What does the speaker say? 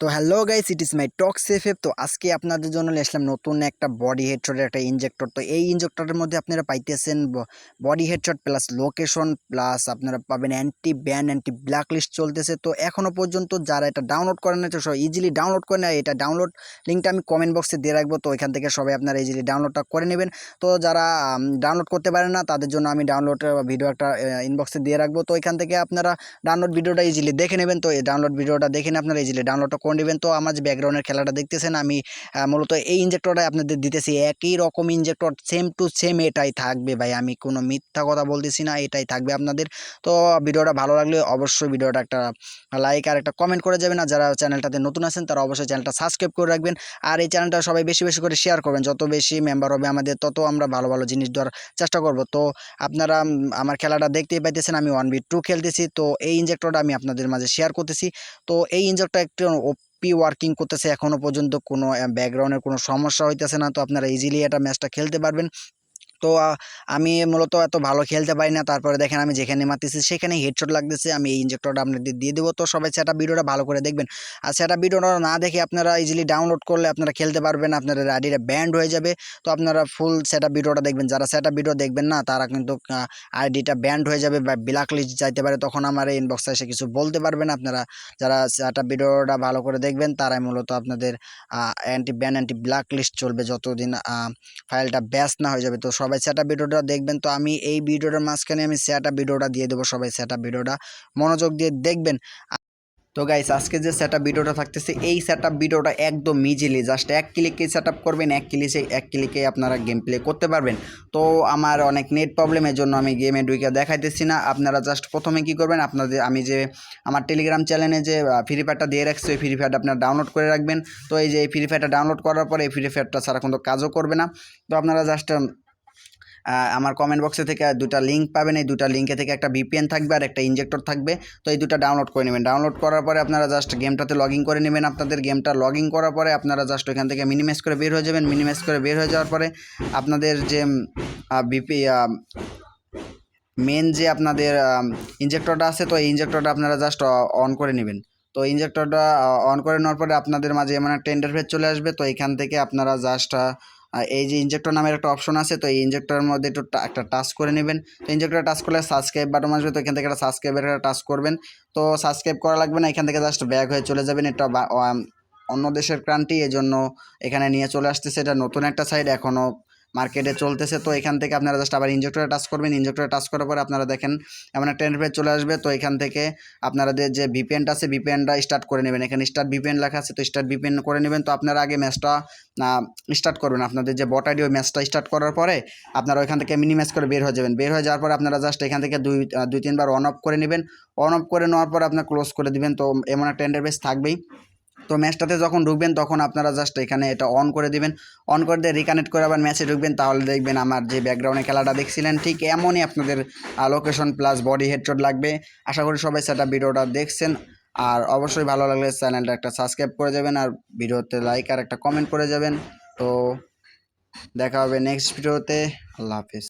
তো hello guys it is my talk safe তো আজকে আপনাদের জন্য নিয়ে আসলাম নতুন একটা বডি হেডশটের একটা ইঞ্জেক্টর তো এই ইঞ্জেক্টরের মধ্যে আপনারা পাইতেছেন body headshot plus location plus আপনারা পাবেন anti ban anti black list চলতেছে। তো এখনও পর্যন্ত যারা এটা ডাউনলোড করে না সব ইজিলি ডাউনলোড করে নেয়। এটা ডাউনলোড লিঙ্কটা আমি কমেন্ট বক্সে দিয়ে রাখব। তো ওইখান থেকে সবাই আপনারা ইজিলি ডাউনলোডটা করে নেবেন। তো যারা ডাউনলোড করতে পারেন না, তাদের জন্য আমি ডাউনলোড ভিডিও একটা ইনবক্সে দিয়ে রাখব। তো ওইখান থেকে আপনারা ডাউনলোড ভিডিওটা ইজিলি দেখে নেবেন। তো এই ডাউনলোড ভিডিওটা দেখে নিয়ে আপনারা ইজিলি ডাউনলোডটা করে নেবেন তো আমার যে ব্যাকগ্রাউন্ডের খেলাটা দেখতেছেন, আমি মূলত এই ইনজেক্টরটাই আপনাদের দিতেছি। একই রকম ইনজেক্টর সেম টু সেম এটাই থাকবে ভাই। আমি কোনো মিথ্যা কথা বলতেছি না, এটাই থাকবে আপনাদের। তো ভিডিওটা ভালো লাগলে অবশ্যই ভিডিওটা একটা লাইক আর একটা কমেন্ট করে যাবেন। আর যারা চ্যানেলটাতে নতুন আছেন, তারা অবশ্যই চ্যানেলটা সাবস্ক্রাইব করে রাখবেন। আর এই চ্যানেলটা সবাই বেশি বেশি করে শেয়ার করবেন। যত বেশি মেম্বার হবে আমাদের, তত আমরা ভালো ভালো জিনিস দেওয়ার চেষ্টা করব। তো আপনারা আমার খেলাটা দেখতেই পাইতেছেন, আমি ওয়ান বি টু খেলতেছি। তো এই ইনজেক্টরটা আমি আপনাদের মাঝে শেয়ার করতেছি। তো এই ইনজেক্টর একটু ওপি ওয়ার্কিং করতেছে এখনও পর্যন্ত কোনো ব্যাকগ্রাউন্ডের কোনো সমস্যা হইতেছে না। তো আপনারা ইজিলি এটা ম্যাচটা খেলতে পারবেন। তো আমি মূলত এত ভালো খেলতে পারি না। তারপরে দেখেন আমি যেখানে মারতেছি সেখানে হেডশট লাগতেছে, আমি এই ইনজেক্টরটা আপনাদের দিয়ে দেবো। তো সবাই সেটা ভিডিওটা ভালো করে দেখবেন। আর সেটা ভিডিওটা না দেখে আপনারা ইজিলি ডাউনলোড করলে আপনারা খেলতে পারবেন, আপনাদের আইডিটা ব্যান্ড হয়ে যাবে। তো আপনারা ফুল সেটা ভিডিওটা দেখবেন। যারা সেটা ভিডিও দেখবেন না, তারা কিন্তু আইডিটা ব্যান্ড হয়ে যাবে বা ব্ল্যাক লিস্ট যাইতে পারে, তখন আমার এই ইনবক্সে এসে কিছু বলতে পারবেন আপনারা। যারা সেটা ভিডিওটা ভালো করে দেখবেন, তারাই মূলত আপনাদের anti ban anti black list চলবে যতদিন ফাইলটা ব্যাস না হয়ে যাবে। তো সবাই সেটা ভিডিওটা দেখবেন। তো আমি এই ভিডিওটার মাঝখানে আমি সেটা ভিডিওটা দিয়ে দেবো সবাই সেটা ভিডিওটা। মনোযোগ দিয়ে দেখবেন। তো গাইস আজকে যে সেট ভিডিওটা থাকতেছে, এই সেট ভিডিওটা একদম ইজিলি জাস্ট এক ক্লিকে সেট করবেন, এক ক্লিকে এক ক্লিকে আপনারা গেম প্লে করতে পারবেন। তো আমার অনেক নেট প্রবলেমের জন্য আমি গেমে ঢুকে দেখাইতেছি না। আপনারা জাস্ট প্রথমে কি করবেন, আপনাদের, আমি যে আমার টেলিগ্রাম চ্যানেলে যে ফ্রি ফায়ারটা দিয়ে রাখছি, ওই ফ্রি ফায়ারটা আপনারা ডাউনলোড করে রাখবেন। তো এই যে এই ফ্রি ফায়ারটা ডাউনলোড করার পরে এই ফ্রি ফায়ারটা ছাড়া কিন্তু কাজও করবে না। তো আপনারা জাস্ট আমার কমেন্ট বক্সে থেকে দুটা লিঙ্ক পাবেন। এই দুটা লিঙ্কে থেকে একটা ভিপিএন থাকবে আর একটা ইঞ্জেক্টর থাকবে। তো এই দুটো ডাউনলোড করে নেবেন। ডাউনলোড করার পরে আপনারা জাস্ট গেমটাতে লগ ইন করে নেবেন আপনাদের। গেমটা লগ ইন করার পরে আপনারা জাস্ট ওইখান থেকে মিনিমাইজ করে বের হয়ে যাবেন। মিনিমাইজ করে বের হয়ে যাওয়ার পরে আপনাদের যে ভিপি মেন যে আপনাদের ইঞ্জেক্টরটা আছে, তো এই ইঞ্জেক্টরটা আপনারা জাস্ট অন করে নেবেন। তো ইঞ্জেক্টরটা অন করে নেওয়ার পরে আপনাদের মাঝে এমন একটা ইন্টারফেস চলে আসবে। তো এখান থেকে আপনারা জাস্ট এই যে ইনজেক্টর নামের একটা অপশন আছে, তো এই ইনজেক্টরের মধ্যে একটু একটা টাচ করে নেবেন। তো ইনজেক্টরে টাচ করলে সাবস্ক্রাইব বাটন আসবে, তো এখান থেকে একটা সাবস্ক্রাইবের একটা টাচ করবেন। তো সাবস্ক্রাইব করা লাগবে না, এখান থেকে জাস্ট ব্যাগ হয়ে চলে যাবেন। এটা অন্য দেশের ক্রান্তি এই জন্য এখানে নিয়ে চলে আসতেছে। এটা নতুন একটা সাইড এখনও মার্কেটে চলতেছে। তো এখান থেকে আপনারা জাস্ট আবার ইনজেক্টরে টাচ করবেন। ইনজেক্টরে টাচ করার পরে আপনারা দেখেন, এমন একটা ইন্টারফেস চলে আসবে। তো এখান থেকে আপনাদের যে ভিপিএনটা আছে ভিপিএনটা স্টার্ট করে নেবেন। এখানে স্টার্ট ভিপিএন লেখা আছে, তো স্টার্ট ভিপিএন করে নেবেন। তো আপনারা আগে ম্যাচটা স্টার্ট করবেন। আপনাদের যে বট আইডি ওই ম্যাচটা স্টার্ট করার পরে আপনারা ওইখান থেকে মিনিমাইজ করে বের হয়ে যাবেন। বের হয়ে যাওয়ার পরে আপনারা জাস্ট এখান থেকে দুই দুই, তিনবার অন অফ করে নেবেন। অন অফ করে নেওয়ার পরে আপনার ক্লোজ করে দিবেন। তো এমন একটা ইন্টারফেস থাকবেই। তো ম্যাচটাতে যখন ঢুকবেন, তখন আপনারা জাস্ট এখানে এটা অন করে দিবেন। অন করে দিয়ে রিকানেক্ট করে আবার ম্যাচে ঢুকবেন, তাহলে দেখবেন আমার যে ব্যাকগ্রাউন্ডে খেলাটা দেখছিলেন, ঠিক এমনই আপনাদের লোকেশন প্লাস বডি হেডশট লাগবে। আশা করি সবাই সেটা ভিডিওটা দেখছেন। আর অবশ্যই ভালো লাগলে চ্যানেলটা একটা সাবস্ক্রাইব করে যাবেন, আর ভিডিওতে লাইক আর একটা কমেন্ট করে যাবেন। তো দেখা হবে নেক্সট ভিডিওতে। আল্লাহ হাফিজ।